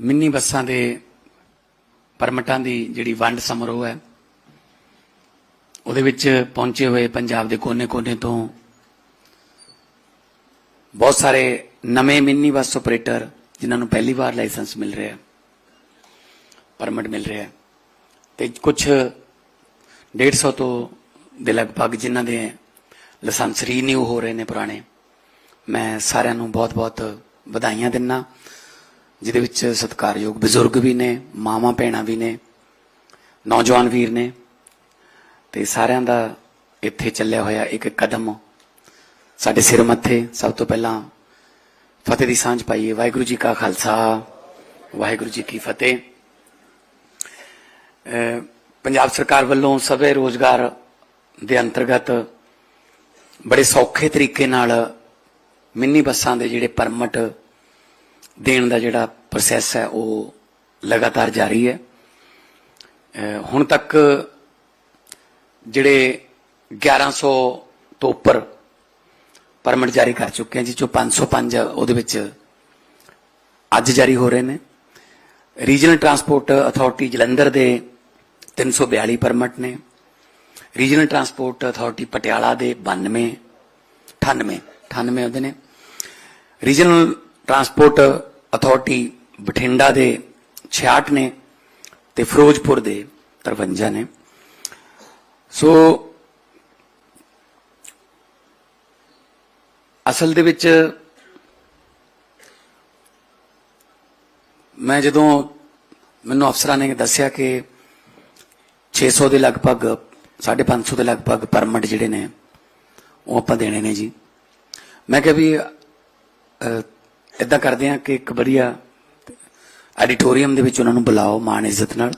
Mini ਬੱਸਾਂ ਦੇ ਪਰਮਿਟਾਂ ਦੀ ਜਿਹੜੀ ਵੰਡ ਸਮਾਰੋਹ ਹੈ, ਉਹਦੇ ਵਿੱਚ ਪਹੁੰਚੇ ਹੋਏ ਪੰਜਾਬ ਦੇ ਕੋਨੇ-ਕੋਨੇ ਤੋਂ ਬਹੁਤ ਸਾਰੇ ਨਵੇਂ ਮਿੰਨੀ ਬੱਸ ਆਪਰੇਟਰ, ਜਿਨ੍ਹਾਂ ਨੂੰ ਪਹਿਲੀ ਵਾਰ ਲਾਇਸੈਂਸ ਮਿਲ ਰਿਹਾ ਹੈ, ਪਰਮਿਟ ਮਿਲ ਰਿਹਾ ਹੈ। ਤੇ ਕੁਝ 150 ਤੋਂ ਦੇ ਲਗਭਗ ਜਿਨ੍ਹਾਂ ਦੇ ਲਾਇਸੈਂਸ ਰੀਨਿਊ ਹੋ ਰਹੇ ਨੇ ਪੁਰਾਣੇ, ਮੈਂ ਸਾਰਿਆਂ ਨੂੰ ਬਹੁਤ-ਬਹੁਤ ਵਧਾਈਆਂ ਦਿੰਨਾ ਜਿਹਦੇ ਵਿੱਚ ਸਤਿਕਾਰਯੋਗ ਬਜ਼ੁਰਗ ਵੀ ਨੇ, ਮਾਵਾਂ ਭੈਣਾਂ ਵੀ ਨੇ, ਨੌਜਵਾਨ ਵੀਰ ਨੇ ਤੇ ਸਾਰਿਆਂ ਦਾ ਇੱਥੇ ਚੱਲਿਆ ਹੋਇਆ ਇੱਕ ਕਦਮ ਸਾਡੇ ਸਿਰ ਮੱਥੇ। ਸਭ ਤੋਂ ਪਹਿਲਾਂ ਫਤਿਹ ਦੀ ਸਾਂਝ ਪਾਈਏ। ਵਾਹਿਗੁਰੂ ਜੀ ਕਾ ਖਾਲਸਾ, ਵਾਹਿਗੁਰੂ ਜੀ ਕੀ ਫਤਿਹ। ਪੰਜਾਬ ਸਰਕਾਰ ਵੱਲੋਂ ਸਵੇ ਰੋਜ਼ਗਾਰ ਦੇ ਅੰਤਰਗਤ ਬੜੇ ਸੌਖੇ ਤਰੀਕੇ ਨਾਲ ਮਿੰਨੀ ਬੱਸਾਂ ਦੇ ਜਿਹੜੇ ਪਰਮਿਟ ਦੇਣ ਦਾ ਜਿਹੜਾ ਪ੍ਰੋਸੈਸ ਹੈ, ਉਹ ਲਗਾਤਾਰ ਜਾਰੀ ਹੈ। ਹੁਣ ਤੱਕ ਜਿਹੜੇ 1100 ਤੋਂ ਉੱਪਰ ਪਰਮਿਟ ਜਾਰੀ ਕਰ ਚੁੱਕੇ ਹਾਂ ਜਿਸ ਚੋਂ 505 ਉਹਦੇ ਵਿੱਚ ਅੱਜ ਜਾਰੀ ਹੋ ਰਹੇ ਨੇ। ਰੀਜਨਲ ਟਰਾਂਸਪੋਰਟ ਅਥਾਰਟੀ ਜਲੰਧਰ ਦੇ 342 ਪਰਮਿਟ ਨੇ। ਰੀਜਨਲ ਟਰਾਂਸਪੋਰਟ ਅਥਾਰਟੀ ਪਟਿਆਲਾ ਦੇ 92 98 98 ਉਹਦੇ ਨੇ। ਰੀਜਨਲ ਟਰਾਂਸਪੋਰਟ ਅਥਾਰਟੀ ਬਠਿੰਡਾ ਦੇ 66 ਨੇ ਤੇ ਫਿਰੋਜ਼ਪੁਰ ਦੇ 53 ਨੇ। ਸੋ ਅਸਲ ਦੇ ਵਿੱਚ ਮੈਂ ਜਦੋਂ ਮੈਨੂੰ ਅਫਸਰਾਂ ਨੇ ਦੱਸਿਆ ਕਿ 600 ਦੇ ਲਗਭਗ 550 ਦੇ ਲਗਭਗ ਪਰਮਿਟ ਜਿਹੜੇ ਨੇ, ਉਹ ਆਪਾਂ ਦੇਣੇ ਨੇ ਜੀ। ਮੈਂ ਕਿਹਾ ਵੀ ਇਦਾਂ ਕਰਦੇ ਆ ਕਿ ਇੱਕ ਵਧੀਆ ਐਡੀਟੋਰੀਅਮ ਦੇ ਵਿੱਚ ਉਹਨਾਂ ਨੂੰ ਬੁਲਾਓ ਮਾਣ ਇੱਜ਼ਤ ਨਾਲ।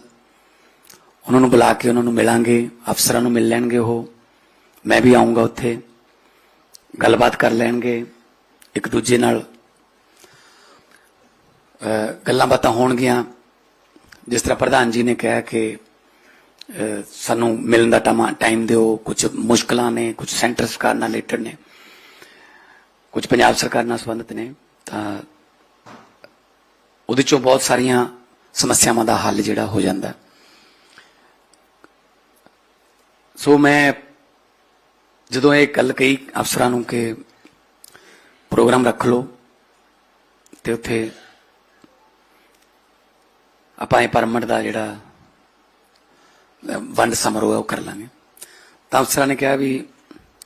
ਉਹਨਾਂ ਨੂੰ ਬੁਲਾ ਕੇ ਉਹਨਾਂ ਨੂੰ ਮਿਲਾਂਗੇ, ਅਫਸਰਾਂ ਨੂੰ ਮਿਲ ਲੈਣਗੇ ਉਹ। ਮੈਂ ਵੀ ਆਉਂਗਾ ਉੱਥੇ, ਗੱਲਬਾਤ ਕਰ ਲੈਣਗੇ ਇੱਕ ਦੂਜੇ ਨਾਲ। ਗੱਲਾਂ ਬਾਤਾਂ ਹੋਣਗੀਆਂ। ਜਿਸ ਤਰ੍ਹਾਂ ਪ੍ਰਧਾਨ ਜੀ ਨੇ ਕਿਹਾ ਕਿ ਸਾਨੂੰ ਮਿਲਣ ਦਾ ਟਾਈਮ ਦਿਓ ਕੁਝ ਮੁਸ਼ਕਲਾਂ ਨੇ ਕੁਝ ਸੈਂਟਰ ਸਰਕਾਰ ਨਾਲ ਰਿਲੇਟਡ ਨੇ ਕੁਝ ਪੰਜਾਬ ਸਰਕਾਰ ਨਾਲ ਸੰਬੰਧਿਤ ਨੇ। ਤਾਂ ਉਹਦੇ ਚੋਂ ਬਹੁਤ ਸਾਰੀਆਂ ਸਮੱਸਿਆਵਾਂ ਦਾ ਹੱਲ ਜਿਹੜਾ ਹੋ ਜਾਂਦਾ। ਸੋ ਮੈਂ ਜਦੋਂ ਇਹ ਗੱਲ ਕਹੀ ਅਫਸਰਾਂ ਨੂੰ ਕਿ ਪ੍ਰੋਗਰਾਮ ਰੱਖ ਲਓ ਤੇ ਉੱਥੇ ਆਪਾਂ ਇਹ ਪਰਮਿਟ ਦਾ ਜਿਹੜਾ ਵੰਡ ਸਮਾਰੋਹ ਹੈ ਉਹ ਕਰ ਲਾਂਗੇ। ਤਾਂ ਅਫਸਰਾਂ ਨੇ ਕਿਹਾ ਵੀ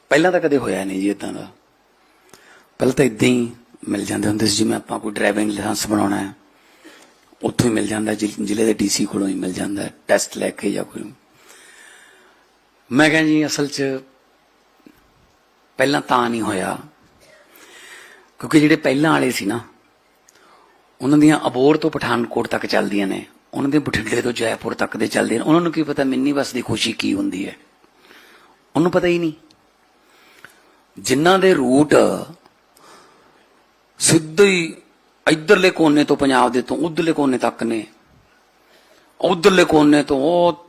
ਪਹਿਲਾਂ ਤਾਂ ਕਦੇ ਹੋਇਆ ਨਹੀਂ ਜੀ ਇਦਾਂ ਦਾ। ਪਹਿਲਾਂ ਤਾਂ ਇਦਾਂ ਹੀ ਮਿਲ ਜਾਂਦੇ ਹੁੰਦੇ ਸੀ। ਜਿਵੇਂ ਆਪਾਂ ਕੋਈ ਡਰਾਈਵਿੰਗ ਲਾਇਸੈਂਸ ਬਣਾਉਣਾ ਹੈ, ਉੱਥੋਂ ਹੀ ਮਿਲ ਜਾਂਦਾ ਜ਼ਿਲ੍ਹੇ ਦੇ ਡੀਸੀ ਕੋਲੋਂ ਹੀ ਮਿਲ ਜਾਂਦਾ ਟੈਸਟ ਲੈ ਕੇ ਜਾਂ ਕੋਈ। ਮੈਂ ਕਿਹਾ ਜੀ, ਅਸਲ 'ਚ ਪਹਿਲਾਂ ਤਾਂ ਨਹੀਂ ਹੋਇਆ। ਕਿਉਂਕਿ ਜਿਹੜੇ ਪਹਿਲਾਂ ਵਾਲੇ ਸੀ ਨਾ, ਉਹਨਾਂ ਦੀਆਂ ਅਬੋਰ ਤੋਂ ਪਠਾਨਕੋਟ ਤੱਕ ਚੱਲਦੀਆਂ ਨੇ, ਉਹਨਾਂ ਦੇ ਬਠਿੰਡੇ ਤੋਂ ਜੈਪੁਰ ਤੱਕ ਦੇ ਚੱਲਦੇ ਨੇ। ਉਹਨਾਂ ਨੂੰ ਕੀ ਪਤਾ ਮਿੰਨੀ ਬੱਸ ਦੀ ਖੁਸ਼ੀ ਕੀ ਹੁੰਦੀ ਹੈ। ਉਹਨੂੰ ਪਤਾ ਹੀ ਨਹੀਂ। ਜਿਨ੍ਹਾਂ ਦੇ ਰੂਟ ਸਿੱਧੇ ਹੀ ਇਧਰਲੇ ਕੋਨੇ ਤੋਂ ਪੰਜਾਬ ਦੇ ਤੋਂ ਉਧਰਲੇ ਕੋਨੇ ਤੱਕ ਨੇ। ਉਧਰਲੇ ਕੋਨੇ ਤੋਂ ਉਹ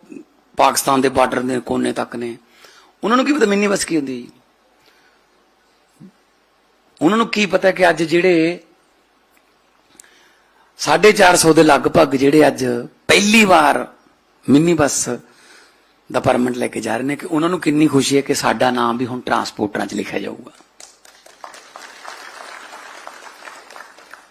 ਪਾਕਿਸਤਾਨ ਦੇ ਬਾਰਡਰ ਦੇ ਕੋਨੇ ਤੱਕ ਨੇ। ਉਹਨਾਂ ਨੂੰ ਕੀ ਪਤਾ ਮਿੰਨੀ ਬੱਸ ਕੀ ਹੁੰਦੀ ਹੈ ਉਹਨਾਂ ਨੂੰ ਕੀ ਪਤਾ ਕਿ ਅੱਜ ਜਿਹੜੇ 450 ਦੇ ਲਗਭਗ ਜਿਹੜੇ ਅੱਜ ਪਹਿਲੀ ਵਾਰ ਮਿੰਨੀ ਬੱਸ ਦਾ ਪਰਮਿਟ ਲੈ ਕੇ ਜਾ ਰਹੇ ਨੇ ਕਿ ਉਹਨਾਂ ਨੂੰ ਕਿੰਨੀ ਖੁਸ਼ੀ ਹੈ ਕਿ ਸਾਡਾ ਨਾਮ ਵੀ ਹੁਣ ਟਰਾਂਸਪੋਰਟਰਾਂ 'ਚ ਲਿਖਿਆ ਜਾਊਗਾ।